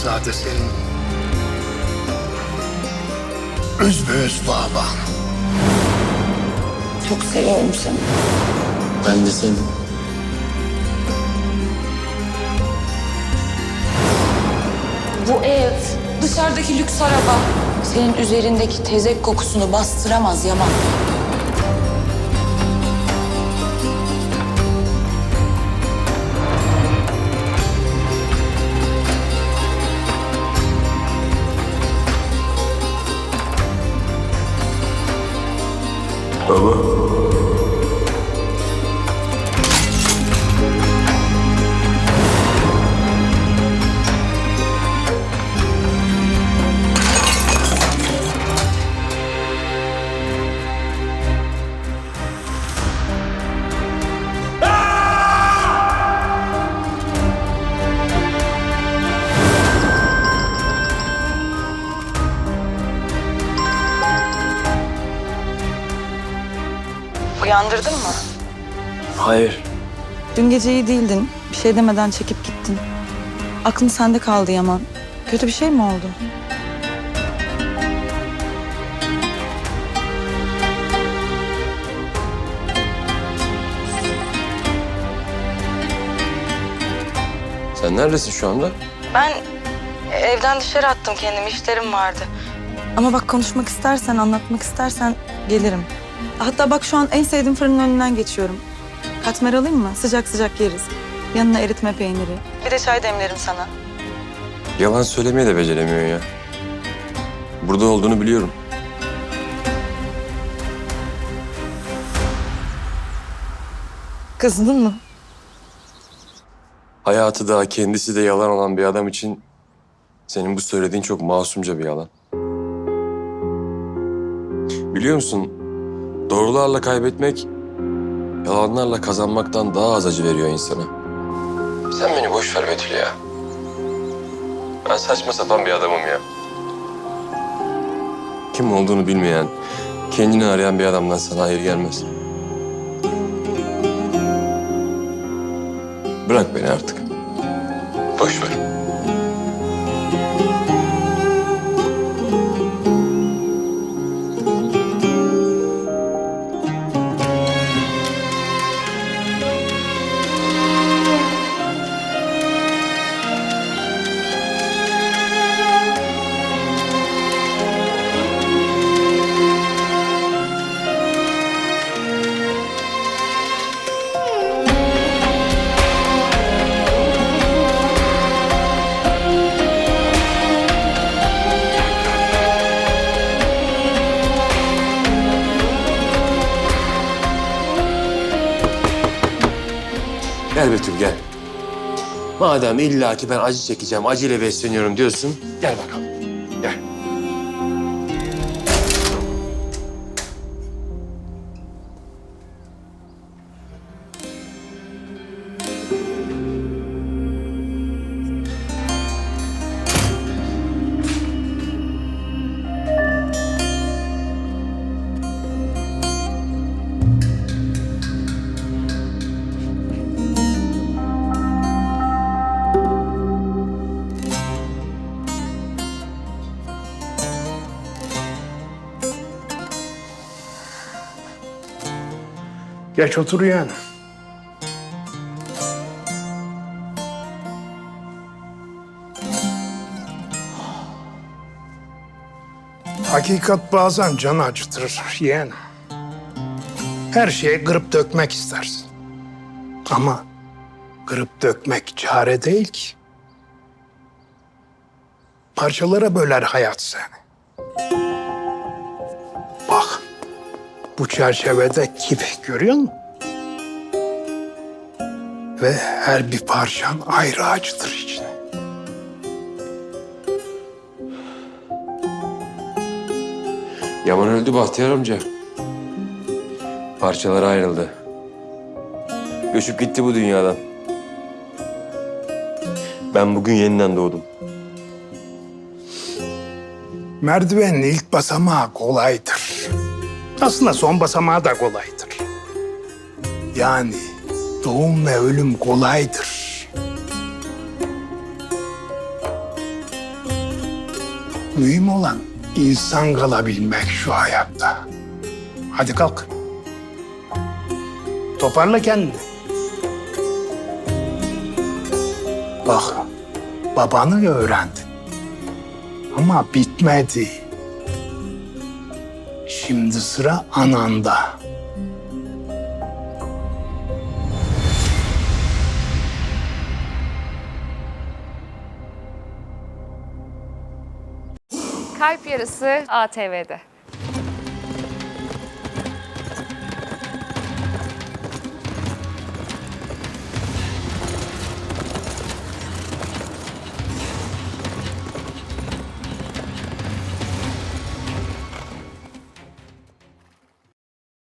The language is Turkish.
Sancakzade senin özbeöz baban. Çok seviyorum seni. Ben de seni. Bu ev, dışarıdaki lüks araba senin üzerindeki tezek kokusunu bastıramaz Yaman. Uyandırdın mı? Hayır. Dün gece iyi değildin. Bir şey demeden çekip gittin. Aklın sende kaldı Yaman. Kötü bir şey mi oldu? Sen neredesin şu anda? Ben evden dışarı attım kendimi. işlerim vardı. Ama bak konuşmak istersen, anlatmak istersen gelirim. Hatta bak şu an en sevdiğim fırının önünden geçiyorum. Katmer alayım mı? Sıcak sıcak yeriz. Yanına eritme peyniri. Bir de çay demlerim sana. Yalan söylemeyi de beceremiyor ya. Burada olduğunu biliyorum. Kızdın mı? Hayatı da kendisi de yalan olan bir adam için senin bu söylediğin çok masumca bir yalan. Biliyor musun? Doğrularla kaybetmek yalanlarla kazanmaktan daha az acı veriyor insana. Sen beni boş ver Betül ya. Ben saçma sapan bir adamım ya. Kim olduğunu bilmeyen, kendini arayan bir adamdan sana hayır gelmez. Bırak beni artık. Boş ver. Gel Betül gel. Madem illa ki ben acı çekeceğim, acıyla besleniyorum diyorsun. Gel bakalım. Geç otur yani. Hakikat bazen can acıtır yeğen. Her şeye kırıp dökmek istersin. Ama kırıp dökmek çare değil ki. Parçalara böler hayat seni. Bu çerçevede gibi görüyor musun? Ve her bir parçan ayrı acıtır içine. Yaman öldü Bahtiyar amca. Parçalara ayrıldı. Göçüp gitti bu dünyadan. Ben bugün yeniden doğdum. Merdivenin ilk basamağı kolaydır. Aslında son basamağı da kolaydır. Yani doğum ve ölüm kolaydır. Mühim olan insan kalabilmek şu hayatta. Hadi kalk. Toparla kendini. Bak, babanı öğrendin. Ama bitmedi. Şimdi sıra ananda. Kalp Yarısı ATV'de.